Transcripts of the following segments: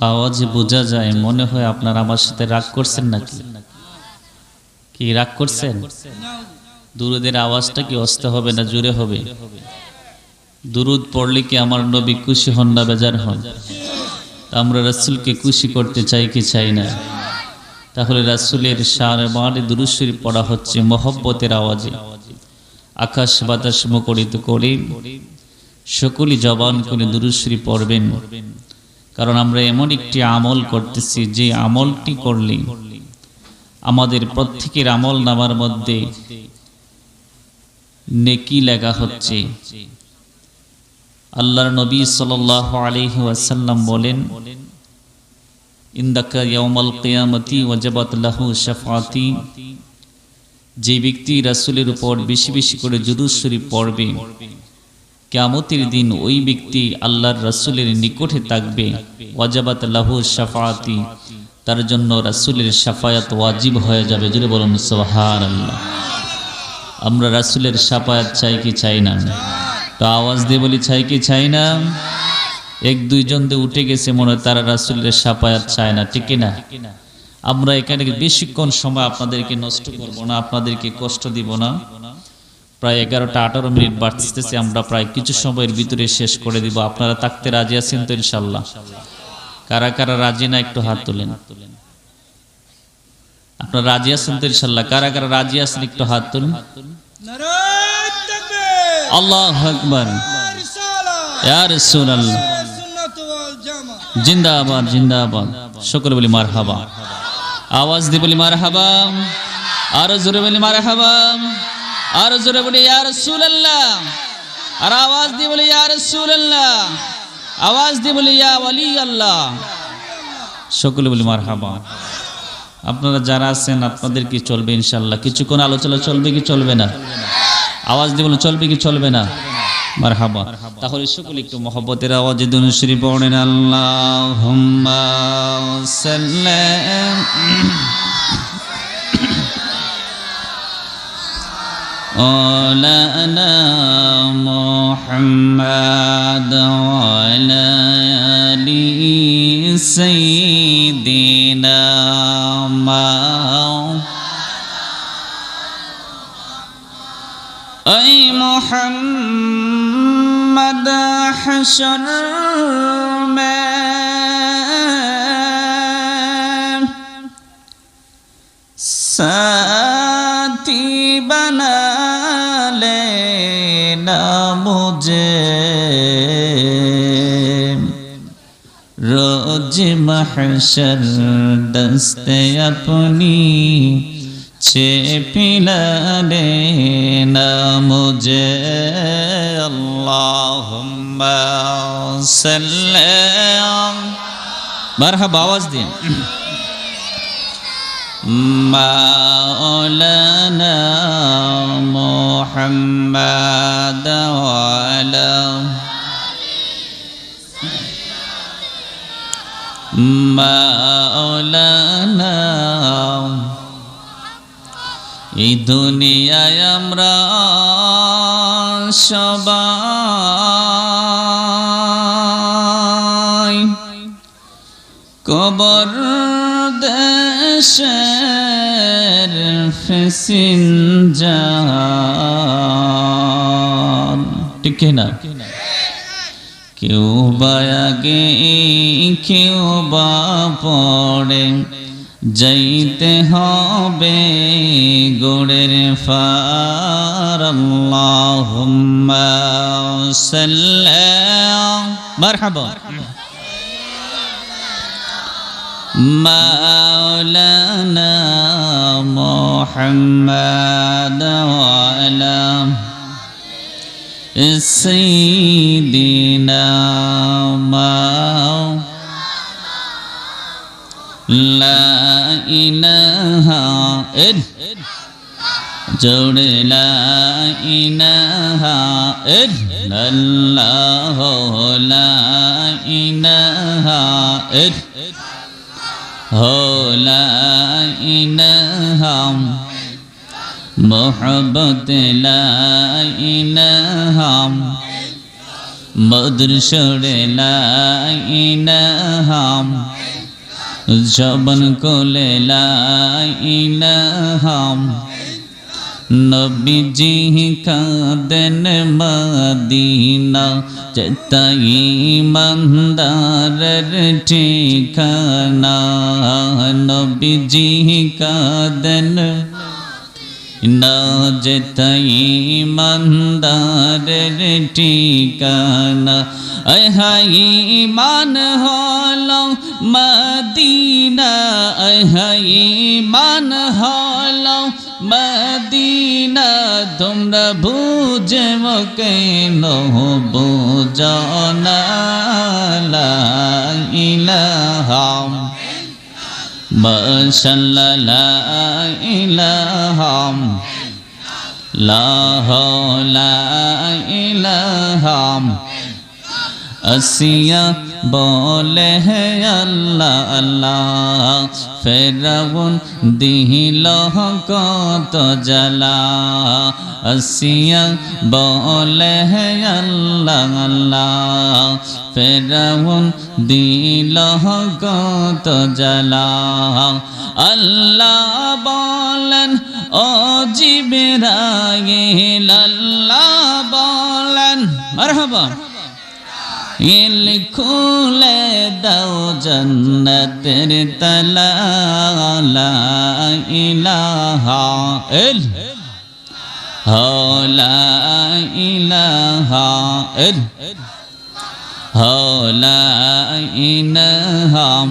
আওয়াজে বোঝা যায়, মনে হয় আপনার আমার সাথে রাগ করছেন নাকি? কি রাগ করছেন? দুরুদের আওয়াজটা কি অস্তে হবে না জুড়ে হবে? দুরুদ পড়লে কি আমার নবী খুশি হন না বেজার হন? আমরা রাসুলকে খুশি করতে চাই কি চাই না? তাহলে রাসুলের সার বাড়ি দুরুশ্বরী পড়া হচ্ছে মহব্বতের আওয়াজে। আকাশ বাতাস মুখরিত করে সকলই জবান করে দুরুশ্বরী পড়বেন। কারণ আমরা এমন একটি আমল করতেছি, যে আমলটি করলে আমাদের প্রত্যেকের আমল নামার মধ্যে নেকি লেখা হচ্ছে। আল্লাহর নবী সাল্লাল্লাহু আলাইহি ওয়াসাল্লাম বলেন লাহু শাফাতি যে ব্যক্তি রাসূলের উপর বেশি বেশি করে জুরুদ শরীফ পড়বে কিয়ামতের দিন ওই ব্যক্তি আল্লাহর রাসূলের নিকটে থাকবে। ওয়াজাবাত লাহু শাফাতি তার জন্য রাসূলের শাফায়াত ওয়াজিব হয়ে যাবে। জুড়ে বলুন, সুবহানাল্লাহ। আমরা রাসূলের সাফায়াত চাই কি চাই না? তো আওয়াজ দিয়ে বলি, চাই কি চাই না? এক দুইজন দিয়ে উঠে গেছে মনে হয়, তারা রাসুলের সাপায়াত চায় না। ঠিক না আমরা এখানে বেশিক্ষণ সময় আপনাদেরকে নষ্ট করব না, আপনাদেরকে কষ্ট দিব না। প্রায় এগারোটা আঠারো মিনিট বাড়তেছে, আমরা প্রায় কিছু সময়ের ভিতরে শেষ করে দিব। আপনারা থাকতে রাজি আছেন তো ইনশাল্লাহ কারা কারা রাজি না, একটু হাত তোলেন। আপনারা রাজি আছেন তো ইনশাল্লাহ কারা কারা রাজি আছেন, একটু হাত তুলেন। আল্লাহ জিন্দাবাদ জিন্দাবাদ। সকলে বলি মার হাবা আওয়াজ দিয়ে বলি মার হাবা আরও জোরে বলি মার হাবা আরও জোরে বলি, ইয়া রাসূলুল্লাহ। আর আওয়াজ দিয়ে বলি, ইয়া রাসূলুল্লাহ। আওয়াজ দিয়ে বলি, ইয়া আল্লাহ সকলে বলি মার আপনারা যারা আছেন, আপনাদের কি চলবে ইনশাল্লাহ কিছুক্ষণ আলোচনা চলবে কি চলবে না? আওয়াজ দিয়ে বলুন চলবে কি চলবে না? মার হাবা তাহলে সকলে একটু মহব্বতের আওয়াজে দুনুশ্রী পড়েন আল্লাহ قال أنا محمد وعلى آله سيدنا ما أي محمد حشر में साथी बना না মুঝে। রোজ মহসর দস্তে আপনি ছে পিলালে না মুঝে। আল্লাহ সাল্লাম মারহাবা, আওয়াজ দিন। مولانا محمد وعلى مولانا এই দুনিয়ায় আমরা সবাই কবর দেশের ফেসিনজার ঠিক না কেউ বা কেউ বা পড়ে যাইতে হবে গোড়ের ফার আল্লাহুম্মা সাল্লাম মারহাবা مولانا محمد وعلى سيدنا مولانا. لا إله إلا جوڑ لا إله إلا الله. لا हो लाइन हम मोहब्बत लाइन हम मधुर सुर लाइन हम जबन को ले लाइन हम নবীজি কাঁদেন মদিনা চেতাই মন্দারের ঠিকানা নবীজি কাঁদেন না যেতাই মন্দারের ঠিকানা আহাই মান হল মদিনা আহাই মান হল মদিনা তোমরা বুঝে কেন বুঝনা ইলাহাম মাশাল্লাহ ইলাহাম লাহ ইলাহাম আসিয়া বলে, হে আল্লাহ আল্লাহ, ফেরাউন দিল কত জ্বালা। আসিয়া বলে, হে আল্লাহ আল্লাহ, ফেরাউন দিল কত জ্বালা। আল্লাহ বলেন, ও জিবরাইল, আল্লাহ বলেন, মারহাবা। ইল খুলে দাও জন্নতের তলা, লা ইলাহা ইল হলা ইলাহা ইল হলা ইনহাম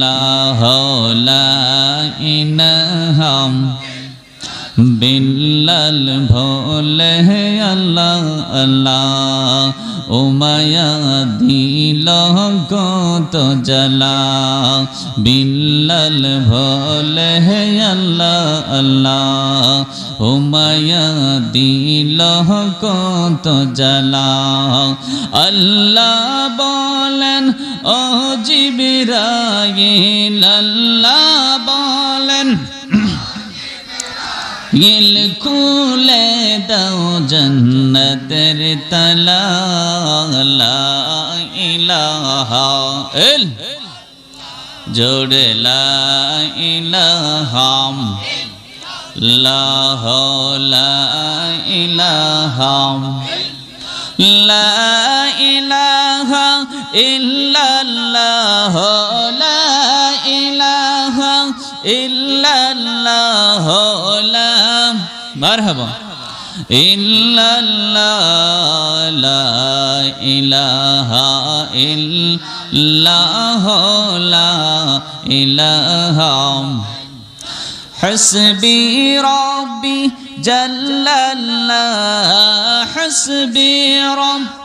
লা হলা ইনহাম বিল্লাল ভোলে আল্লাহ আল্লাহ উমায়া দিল কত জ্বালা। বিল্লাল ভোলে আল্লাহ আল্লাহ। উমায়া দিল কত জ্বালা। আল্লাহ বলেন, ও জিবিরাইল, আল্লাহ বলেন ইল খুলে দাও জন্নতের তলা ইলাহা ইল জোড়ে লা ইলাহাম লা লা ইলাহাম লা ইলাহা ইল্লাল্লাহ, লা مرحبا. إلا الله لا إله إلا الله لا إله حسبي ربي جل الله حسبي ربي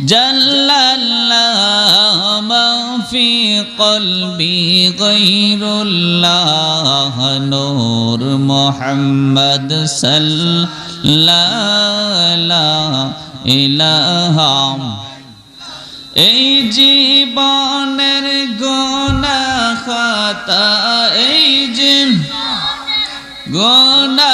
جل الله ما في قلبي غير الله نور محمد صلى الله إله এই জীবনের গোনা খাতা এই জীব গোনা খাতা